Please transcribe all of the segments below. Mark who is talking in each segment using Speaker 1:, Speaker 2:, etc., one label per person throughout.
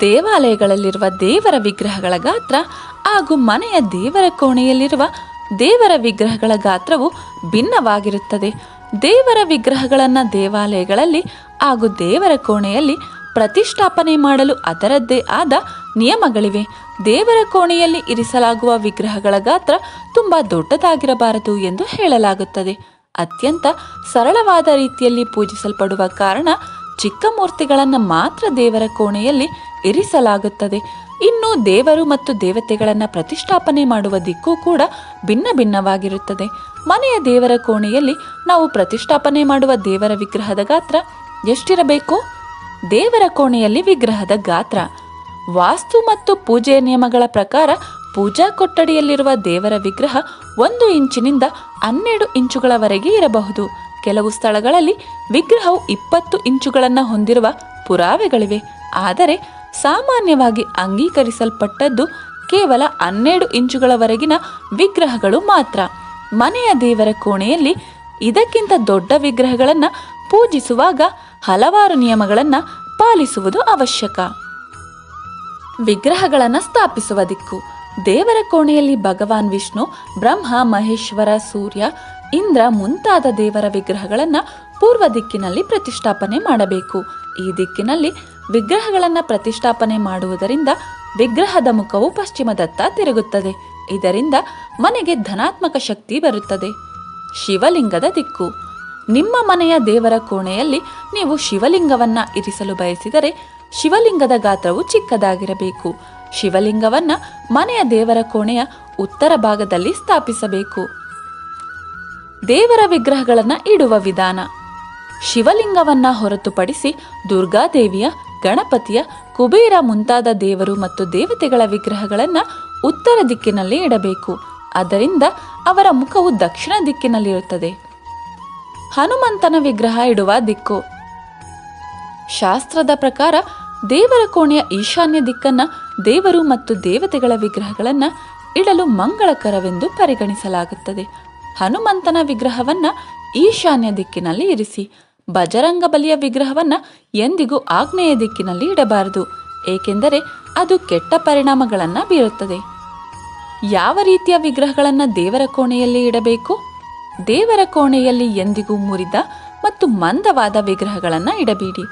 Speaker 1: ದೇವಾಲಯಗಳಲ್ಲಿರುವ ದೇವರ ವಿಗ್ರಹಗಳ ಗಾತ್ರ ಹಾಗೂ ಮನೆಯ ದೇವರ ಕೋಣೆಯಲ್ಲಿರುವ ದೇವರ ವಿಗ್ರಹಗಳ ಗಾತ್ರವು ಭಿನ್ನವಾಗಿರುತ್ತದೆ. ದೇವರ ವಿಗ್ರಹಗಳನ್ನು ದೇವಾಲಯಗಳಲ್ಲಿ ಹಾಗೂ ದೇವರ ಕೋಣೆಯಲ್ಲಿ ಪ್ರತಿಷ್ಠಾಪನೆ ಮಾಡಲು ಅದರದ್ದೇ ಆದ ನಿಯಮಗಳಿವೆ. ದೇವರ ಕೋಣೆಯಲ್ಲಿ ಇರಿಸಲಾಗುವ ವಿಗ್ರಹಗಳ ಗಾತ್ರ ತುಂಬ ದೊಡ್ಡದಾಗಿರಬಾರದು ಎಂದು ಹೇಳಲಾಗುತ್ತದೆ. ಅತ್ಯಂತ ಸರಳವಾದ ರೀತಿಯಲ್ಲಿ ಪೂಜಿಸಲ್ಪಡುವ ಕಾರಣ ಚಿಕ್ಕ ಮೂರ್ತಿಗಳನ್ನು ಮಾತ್ರ ದೇವರ ಕೋಣೆಯಲ್ಲಿ ಇರಿಸಲಾಗುತ್ತದೆ. ಇನ್ನು ದೇವರು ಮತ್ತು ದೇವತೆಗಳನ್ನು ಪ್ರತಿಷ್ಠಾಪನೆ ಮಾಡುವ ದಿಕ್ಕು ಕೂಡ ಭಿನ್ನ ಭಿನ್ನವಾಗಿರುತ್ತದೆ. ಮನೆಯ ದೇವರ ಕೋಣೆಯಲ್ಲಿ ನಾವು ಪ್ರತಿಷ್ಠಾಪನೆ ಮಾಡುವ ದೇವರ ವಿಗ್ರಹದ ಗಾತ್ರ ಎಷ್ಟಿರಬೇಕು? ದೇವರ ಕೋಣೆಯಲ್ಲಿ ವಿಗ್ರಹದ ಗಾತ್ರ. ವಾಸ್ತು ಮತ್ತು ಪೂಜೆಯ ನಿಯಮಗಳ ಪ್ರಕಾರ ಪೂಜಾ ಕೊಠಡಿಯಲ್ಲಿರುವ ದೇವರ ವಿಗ್ರಹ ಒಂದು ಇಂಚಿನಿಂದ ಹನ್ನೆರಡು ಇಂಚುಗಳವರೆಗೆ ಇರಬಹುದು. ಕೆಲವು ಸ್ಥಳಗಳಲ್ಲಿ ವಿಗ್ರಹವು ಇಪ್ಪತ್ತು ಇಂಚುಗಳನ್ನು ಹೊಂದಿರುವ ಪುರಾವೆಗಳಿವೆ. ಆದರೆ ಸಾಮಾನ್ಯವಾಗಿ ಅಂಗೀಕರಿಸಲ್ಪಟ್ಟದ್ದು ಕೇವಲ ಹನ್ನೆರಡು ಇಂಚುಗಳವರೆಗಿನ ವಿಗ್ರಹಗಳು ಮಾತ್ರ. ಮನೆಯ ದೇವರ ಕೋಣೆಯಲ್ಲಿ ಇದಕ್ಕಿಂತ ದೊಡ್ಡ ವಿಗ್ರಹಗಳನ್ನು ಪೂಜಿಸುವಾಗ ಹಲವಾರು ನಿಯಮಗಳನ್ನು ಪಾಲಿಸುವುದು ಅವಶ್ಯಕ. ವಿಗ್ರಹಗಳನ್ನು ಸ್ಥಾಪಿಸುವ ದಿಕ್ಕು. ದೇವರ ಕೋಣೆಯಲ್ಲಿ ಭಗವಾನ್ ವಿಷ್ಣು, ಬ್ರಹ್ಮ, ಮಹೇಶ್ವರ, ಸೂರ್ಯ, ಇಂದ್ರ ಮುಂತಾದ ದೇವರ ವಿಗ್ರಹಗಳನ್ನು ಪೂರ್ವ ದಿಕ್ಕಿನಲ್ಲಿ ಪ್ರತಿಷ್ಠಾಪನೆ ಮಾಡಬೇಕು. ಈ ದಿಕ್ಕಿನಲ್ಲಿ ವಿಗ್ರಹಗಳನ್ನು ಪ್ರತಿಷ್ಠಾಪನೆ ಮಾಡುವುದರಿಂದ ವಿಗ್ರಹದ ಮುಖವು ಪಶ್ಚಿಮದತ್ತ ತಿರುಗುತ್ತದೆ. ಇದರಿಂದ ಮನೆಗೆ ಧನಾತ್ಮಕ ಶಕ್ತಿ ಬರುತ್ತದೆ. ಶಿವಲಿಂಗದ ದಿಕ್ಕು. ನಿಮ್ಮ ಮನೆಯ ದೇವರ ಕೋಣೆಯಲ್ಲಿ ನೀವು ಶಿವಲಿಂಗವನ್ನ ಇರಿಸಲು ಬಯಸಿದರೆ ಶಿವಲಿಂಗದ ಗಾತ್ರವು ಚಿಕ್ಕದಾಗಿರಬೇಕು. ಶಿವಲಿಂಗವನ್ನ ಮನೆಯ ದೇವರ ಕೋಣೆಯ ಉತ್ತರ ಭಾಗದಲ್ಲಿ ಸ್ಥಾಪಿಸಬೇಕು. ದೇವರ ವಿಗ್ರಹಗಳನ್ನು ಇಡುವ ವಿಧಾನ. ಶಿವಲಿಂಗವನ್ನ ಹೊರತುಪಡಿಸಿ ದುರ್ಗಾದೇವಿಯ, ಗಣಪತಿಯ, ಕುಬೇರ ಮುಂತಾದ ದೇವರು ಮತ್ತು ದೇವತೆಗಳ ವಿಗ್ರಹಗಳನ್ನು ಉತ್ತರ ದಿಕ್ಕಿನಲ್ಲಿ ಇಡಬೇಕು. ಅದರಿಂದ ಅವರ ಮುಖವು ದಕ್ಷಿಣ ದಿಕ್ಕಿನಲ್ಲಿರುತ್ತದೆ. ಹನುಮಂತನ ವಿಗ್ರಹ ಇಡುವ ದಿಕ್ಕು. ಶಾಸ್ತ್ರದ ಪ್ರಕಾರ ದೇವರ ಕೋಣೆಯ ಈಶಾನ್ಯ ದಿಕ್ಕನ್ನ ದೇವರು ಮತ್ತು ದೇವತೆಗಳ ವಿಗ್ರಹಗಳನ್ನು ಇಡಲು ಮಂಗಳಕರವೆಂದು ಪರಿಗಣಿಸಲಾಗುತ್ತದೆ. ಹನುಮಂತನ ವಿಗ್ರಹವನ್ನ ಈಶಾನ್ಯ ದಿಕ್ಕಿನಲ್ಲಿ ಇರಿಸಿ. ಬಜರಂಗ ಬಲಿಯ ವಿಗ್ರಹವನ್ನ ಎಂದಿಗೂ ಆಗ್ನೇಯ ದಿಕ್ಕಿನಲ್ಲಿ ಇಡಬಾರದು, ಏಕೆಂದರೆ ಅದು ಕೆಟ್ಟ ಪರಿಣಾಮಗಳನ್ನು ಬೀರುತ್ತದೆ. ಯಾವ ರೀತಿಯ ವಿಗ್ರಹಗಳನ್ನು ದೇವರ ಕೋಣೆಯಲ್ಲಿ ಇಡಬೇಕು? ದೇವರ ಕೋಣೆಯಲ್ಲಿ ಎಂದಿಗೂ ಮುರಿದ ಮತ್ತು ಮಂದವಾದ ವಿಗ್ರಹಗಳನ್ನು ಇಡಬೇಡಿ.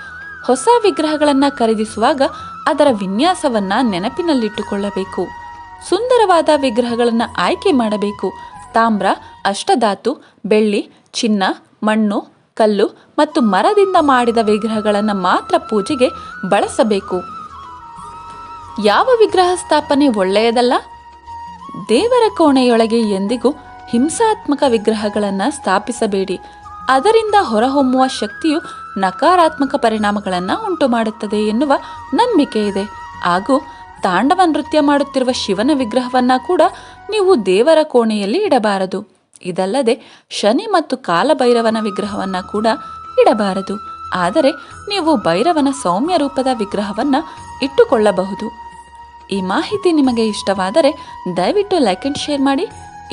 Speaker 1: ಹೊಸ ವಿಗ್ರಹಗಳನ್ನು ಖರೀದಿಸುವಾಗ ಅದರ ವಿನ್ಯಾಸವನ್ನ ನೆನಪಿನಲ್ಲಿಟ್ಟುಕೊಳ್ಳಬೇಕು. ಸುಂದರವಾದ ವಿಗ್ರಹಗಳನ್ನು ಆಯ್ಕೆ ಮಾಡಬೇಕು. ತಾಮ್ರ, ಅಷ್ಟಧಾತು, ಬೆಳ್ಳಿ, ಚಿನ್ನ, ಮಣ್ಣು ಕಲ್ಲು ಮತ್ತು ಮರದಿಂದ ಮಾಡಿದ ವಿಗ್ರಹಗಳನ್ನು ಮಾತ್ರ ಪೂಜೆಗೆ ಬಳಸಬೇಕು. ಯಾವ ವಿಗ್ರಹ ಸ್ಥಾಪನೆ ಒಳ್ಳೆಯದಲ್ಲ? ದೇವರ ಕೋಣೆಯೊಳಗೆ ಎಂದಿಗೂ ಹಿಂಸಾತ್ಮಕ ವಿಗ್ರಹಗಳನ್ನು ಸ್ಥಾಪಿಸಬೇಡಿ. ಅದರಿಂದ ಹೊರಹೊಮ್ಮುವ ಶಕ್ತಿಯು ನಕಾರಾತ್ಮಕ ಪರಿಣಾಮಗಳನ್ನು ಉಂಟು ಮಾಡುತ್ತದೆ ಎನ್ನುವ ನಂಬಿಕೆ ಇದೆ ಹಾಗೂ ತಾಂಡವ ನೃತ್ಯ ಮಾಡುತ್ತಿರುವ ಶಿವನ ವಿಗ್ರಹವನ್ನು ಕೂಡ ನೀವು ದೇವರ ಕೋಣೆಯಲ್ಲಿ ಇಡಬಾರದು. ಇದಲ್ಲದೆ ಶನಿ ಮತ್ತು ಕಾಲಭೈರವನ ವಿಗ್ರಹವನ್ನು ಕೂಡ ಇಡಬಾರದು. ಆದರೆ ನೀವು ಭೈರವನ ಸೌಮ್ಯ ರೂಪದ ವಿಗ್ರಹವನ್ನು ಇಟ್ಟುಕೊಳ್ಳಬಹುದು. ಈ ಮಾಹಿತಿ ನಿಮಗೆ ಇಷ್ಟವಾದರೆ ದಯವಿಟ್ಟು ಲೈಕ್ ಅಂಡ್ ಶೇರ್ ಮಾಡಿ.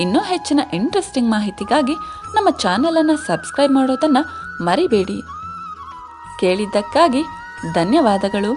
Speaker 1: ಇನ್ನೂ ಹೆಚ್ಚಿನ ಇಂಟ್ರೆಸ್ಟಿಂಗ್ ಮಾಹಿತಿಗಾಗಿ ನಮ್ಮ ಚಾನಲನ್ನು ಸಬ್ಸ್ಕ್ರೈಬ್ ಮಾಡೋದನ್ನು ಮರಿಬೇಡಿ. ಕೇಳಿದ್ದಕ್ಕಾಗಿ ಧನ್ಯವಾದಗಳು.